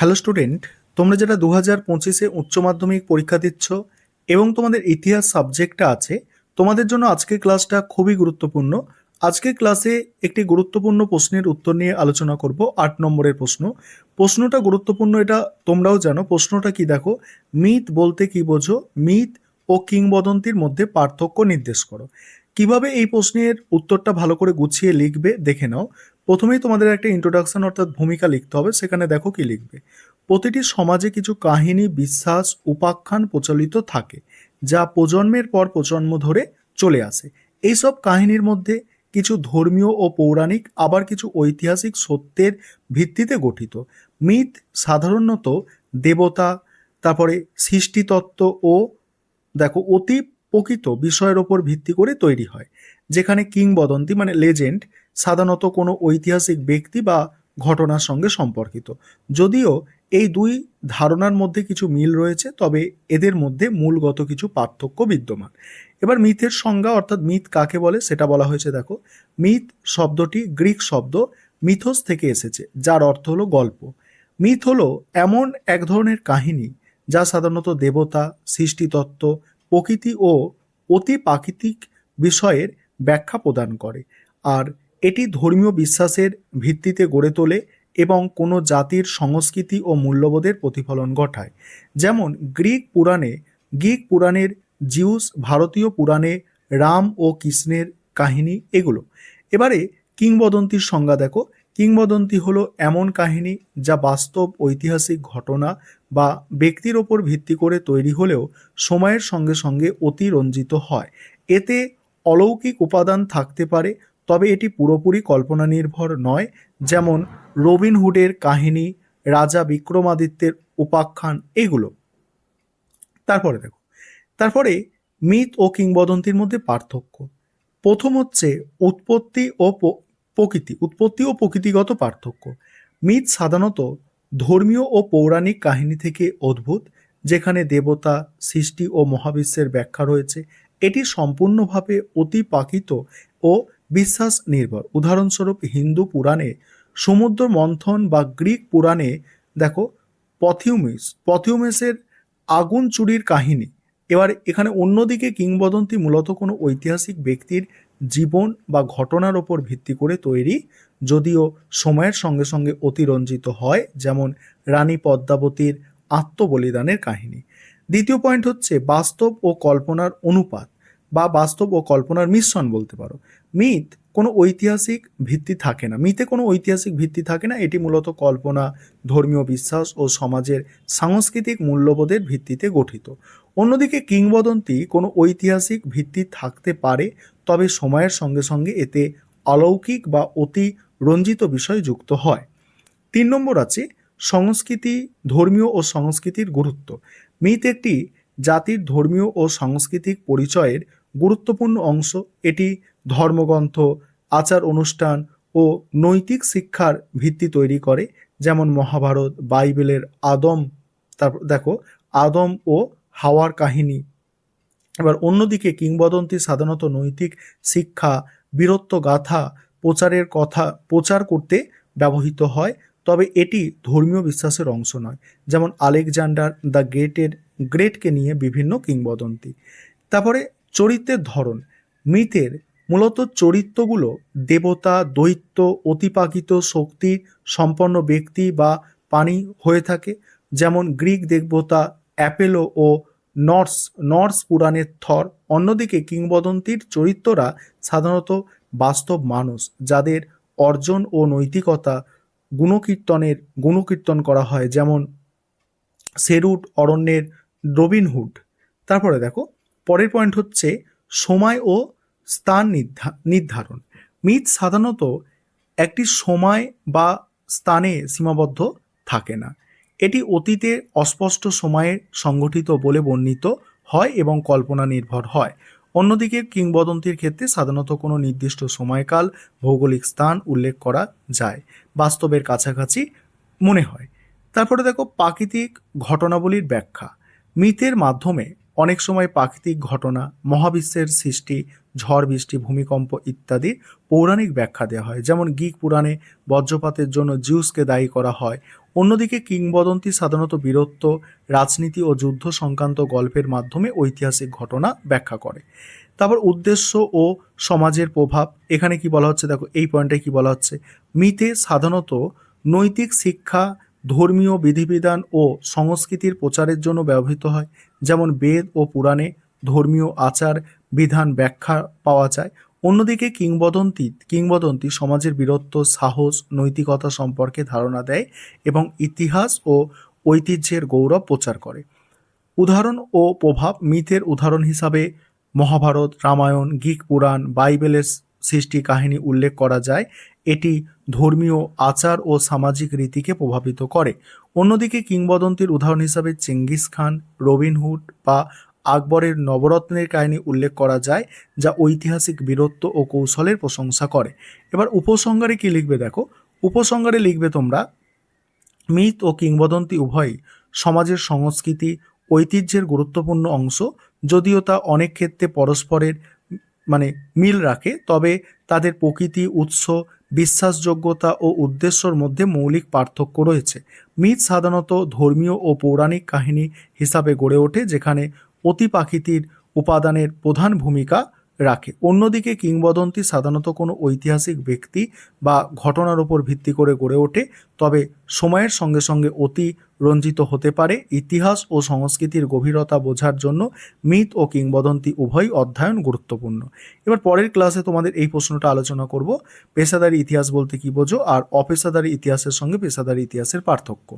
Hello student, তোমরা যারা দু হাজার পঁচিশে উচ্চ মাধ্যমিক পরীক্ষা দিচ্ছ এবং তোমাদের ইতিহাস সাবজেক্টটা আছে, তোমাদের জন্য আজকের ক্লাসটা খুবই গুরুত্বপূর্ণ। আজকের ক্লাসে একটি গুরুত্বপূর্ণ প্রশ্নের উত্তর নিয়ে আলোচনা করব, আট নম্বরের প্রশ্ন। প্রশ্নটা গুরুত্বপূর্ণ, এটা তোমরাও জানো। প্রশ্নটা কি দেখো? মিথ বলতে কি বোঝো? মিথ ও কিংবদন্তির মধ্যে পার্থক্য নির্দেশ করো। কীভাবে এই প্রশ্নের উত্তরটা ভালো করে গুছিয়ে লিখবে, দেখে নাও। প্রথমেই তোমাদের একটা ইন্ট্রোডাকশন অর্থাৎ ভূমিকা লিখতে হবে, সেখানে দেখো কি লিখবে। প্রতিটি সমাজে কিছু কাহিনী, বিশ্বাস, উপাখ্যান প্রচলিত থাকে, যা প্রজন্মের পর প্রজন্ম ধরে চলে আসে। এইসব কাহিনীর মধ্যে কিছু ধর্মীয় ও পৌরাণিক, আবার কিছু ঐতিহাসিক সত্যের ভিত্তিতে গঠিত। মিথ সাধারণত দেবতা, তারপরে সৃষ্টিতত্ত্ব ও দেখো, অতি প্রকৃত বিষয়ের ওপর ভিত্তি করে তৈরি হয়, যেখানে কিংবদন্তি মানে লেজেন্ড সাধারণত কোনো ঐতিহাসিক ব্যক্তি বা ঘটনার সঙ্গে সম্পর্কিত। যদিও এই দুই ধারণার মধ্যে কিছু মিল রয়েছে, তবে এদের মধ্যে মূলগত কিছু পার্থক্য বিদ্যমান। এবার মিথের সংজ্ঞা অর্থাৎ মিথ কাকে বলে সেটা বলা হয়েছে, দেখো। মিথ শব্দটি গ্রিক শব্দ মিথোস থেকে এসেছে, যার অর্থ হলো গল্প। মিথ হলো এমন এক ধরনের কাহিনী যা সাধারণত দেবতা, সৃষ্টিতত্ত্ব, প্রকৃতি ও অতি প্রাকৃতিক বিষয়ের ব্যাখ্যা প্রদান করে। আর এটি ধর্মীয় বিশ্বাসের ভিত্তিতে গড়ে তোলে এবং কোনো জাতির সংস্কৃতি ও মূল্যবোধের প্রতিফলন ঘটায়। যেমন গ্রিক পুরাণে গ্রিক পুরাণের জিউস, ভারতীয় পুরাণে রাম ও কৃষ্ণের কাহিনী এগুলো। এবারে কিংবদন্তির সংজ্ঞা দেখো। কিংবদন্তি হলো এমন কাহিনী যা বাস্তব ঐতিহাসিক ঘটনা বা ব্যক্তির ওপর ভিত্তি করে তৈরি হলেও সময়ের সঙ্গে সঙ্গে অতিরঞ্জিত হয়। এতে অলৌকিক উপাদান থাকতে পারে তবে এটি পুরোপুরি কল্পনা নির্ভর নয়, যেমন রবিনহুডের কাহিনী, রাজা বিক্রমাদিত্যের উপাখ্যান এগুলো। তারপরে দেখো, তারপরে মিথ ও কিংবদন্তির মধ্যে পার্থক্য। প্রথম হচ্ছে উৎপত্তি ও প্রকৃতি, উৎপত্তি ও প্রকৃতিগত পার্থক্য। মিথ সাধারণত ধর্মীয় ও পৌরাণিক কাহিনী থেকে অদ্ভুত, যেখানে দেবতা, সৃষ্টি ও মহাবিশ্বের ব্যাখ্যা রয়েছে। এটি সম্পূর্ণভাবে অতিপাকিত ও বিশ্বাস নির্ভর উদাহরণস্বরূপ হিন্দু পুরাণে সমুদ্র মন্থন বা গ্রিক পুরাণে, দেখো, পথিউমিস, পথিউমিসের আগুন চুরির কাহিনী। এবার এখানে অন্যদিকে কিংবদন্তি মূলত কোনো ঐতিহাসিক ব্যক্তির জীবন বা ঘটনার ওপর ভিত্তি করে তৈরি, যদিও সময়ের সঙ্গে সঙ্গে অতিরঞ্জিত হয়, যেমন রানী পদ্মাবতীর আত্মবলিদানের কাহিনী। দ্বিতীয় পয়েন্ট হচ্ছে বাস্তব ও কল্পনার অনুপাত, বা বাস্তব ও কল্পনার মিশ্রণ বলতে পারো। মিথ কোনো ঐতিহাসিক ভিত্তি থাকে না। মিথে কোনো ঐতিহাসিক ভিত্তি থাকে না। এটি মূলত কল্পনা, ধর্মীয় বিশ্বাস ও সমাজের সাংস্কৃতিক মূল্যবোধের ভিত্তিতে গঠিত। অন্যদিকে কিংবদন্তি কোনো ঐতিহাসিক ভিত্তি থাকতে পারে, তবে সময়ের সঙ্গে সঙ্গে এতে অলৌকিক বা অতি রঞ্জিত বিষয় যুক্ত হয়। তিন নম্বর আছে, সংস্কৃতি, ধর্মীয় ও সংস্কৃতির গুরুত্ব। মিথ একটি জাতির ধর্মীয় ও সাংস্কৃতিক পরিচয়ের গুরুত্বপূর্ণ অংশ। এটি ধর্মগ্রন্থ, আচার অনুষ্ঠান ও নৈতিক শিক্ষার ভিত্তি তৈরি করে। যেমন মহাভারত, বাইবেলের আদম তারপর দেখো, আদম ও হাওয়ার কাহিনী। এবার অন্যদিকে কিংবদন্তি সাধারণত নৈতিক শিক্ষা, বীরত্ব গাথা, প্রচারের কথা, প্রচার করতে ব্যবহৃত হয়। তবে এটি ধর্মীয় বিশ্বাসের অংশ নয়। যেমন আলেকজান্ডার দ্য গ্রেটের, গ্রেটকে নিয়ে বিভিন্ন কিংবদন্তি। তারপরে চরিত্রের ধরন। মৃতের মূলত চরিত্রগুলো দেবতা, দৈত্য, অতিপাকিত শক্তি, সম্পন্ন ব্যক্তি বা পানি হয়ে থাকে, যেমন গ্রিক দেবতা অ্যাপেলো ও নর্স। নর্স পুরাণের থর। অন্যদিকে কিংবদন্তির চরিত্ররা সাধারণত বাস্তব মানুষ, যাদের অর্জন ও নৈতিকতা গুণকীর্তনের, গুণকীর্তন করা হয়, যেমন সেরুট, অরণ্যের রবিনহুড। তারপরে দেখো পরের পয়েন্ট হচ্ছে সময় ও স্থান নির্ধা- নির্ধারণ। মিথ সাধারণত একটি সময় বা স্থানে সীমাবদ্ধ থাকে না। এটি অতীতে অস্পষ্ট সময়ে সংগঠিত বলে বর্ণিত হয় এবং কল্পনা নির্ভর হয়। অন্যদিকে কিংবদন্তির ক্ষেত্রে সাধারণত কোনো নির্দিষ্ট সময়কাল, ভৌগোলিক স্থান উল্লেখ করা যায়। বাস্তবের কাছাকাছি মনে হয়। তারপরে দেখো প্রাকৃতিক ঘটনাবলীর ব্যাখ্যা। মিথের মাধ্যমে অনেক সময় প্রাকৃতিক ঘটনা, মহাবিশ্বের সৃষ্টি, ঝড়, বৃষ্টি, ভূমিকম্প ইত্যাদি পৌরাণিক ব্যাখ্যা দেওয়া হয়। যেমন গিক পুরাণে বজ্রপাতের জন্য জিউসকে দায়ী করা হয়। অন্যদিকে কিংবদন্তি সাধারণত বীরত্ব, রাজনীতি ও যুদ্ধ সংক্রান্ত গল্পের মাধ্যমে ঐতিহাসিক ঘটনা ব্যাখ্যা করে। তারপর উদ্দেশ্য ও সমাজের প্রভাব, এখানে কি বলা হচ্ছে? দেখো, এই পয়েন্টে কি বলা হচ্ছে? মিতে সাধারণত নৈতিক শিক্ষা ধর্মীয় বিধিবিধান ও সংস্কৃতির প্রচারের জন্য ব্যবহৃত হয়। যেমন বেদ ও পুরাণে ধর্মীয় আচার, বিধান, ব্যাখ্যা পাওয়া যায়। অন্যদিকে কিংবদন্তি কিংবদন্তি সমাজের বীরত্ব, সাহস, নৈতিকতা সম্পর্কে ধারণা দেয় এবং ইতিহাস ও ঐতিহ্যের গৌরব প্রচার করে। উদাহরণ ও প্রভাব মিথের উদাহরণ হিসাবে মহাভারত, রামায়ণ গীক পুরাণ, বাইবেলের সৃষ্টি কাহিনী উল্লেখ করা যায়, এটি ধর্মীয় আচার ও সামাজিক রীতিকে প্রভাবিত করে। অন্যদিকে কিংবদন্তির উদাহরণ হিসাবে চেঙ্গিস খান রবিনহুড বা আকবরের নবরত্নের কাহিনী উল্লেখ করা যায়, যা ঐতিহাসিক বীরত্ব ও কৌশলের প্রশংসা করে। এবার উপসংহারে কি লিখবে দেখো? উপসংহারে লিখবে তোমরা, মিথ ও কিংবদন্তি উভয়ই সমাজের সংস্কৃতি, ঐতিহ্যের গুরুত্বপূর্ণ অংশ, যদিও তা অনেক ক্ষেত্রে পরস্পরের মানে মিল রাখে, তবে তাদের প্রকৃতি, উৎস, বিশ্বাসযোগ্যতা ও উদ্দেশ্যর মধ্যে মৌলিক পার্থক্য রয়েছে। মিথ সাধারণত ধর্মীয় ও পৌরাণিক কাহিনী হিসাবে গড়ে ওঠে, যেখানে অতিপ্রাকৃতির উপাদানের প্রধান ভূমিকা রাখে। অন্যদিকে কিংবদন্তি সাধারণত কোনো ঐতিহাসিক ব্যক্তি বা ঘটনার উপর ভিত্তি করে গড়ে ওঠে, তবে সময়ের সঙ্গে সঙ্গে অতি রঞ্জিত হতে পারে। ইতিহাস ও সংস্কৃতির গভীরতা বোঝার জন্য মিথ ও কিংবদন্তি উভয় অধ্যয়ন গুরুত্বপূর্ণ। এবার পরের ক্লাসে তোমাদের এই প্রশ্নটা আলোচনা করব। পেশাদারি ইতিহাস বলতে কি বোঝো? আর অপেশাদারি ইতিহাসের সঙ্গে পেশাদারি ইতিহাসের পার্থক্য।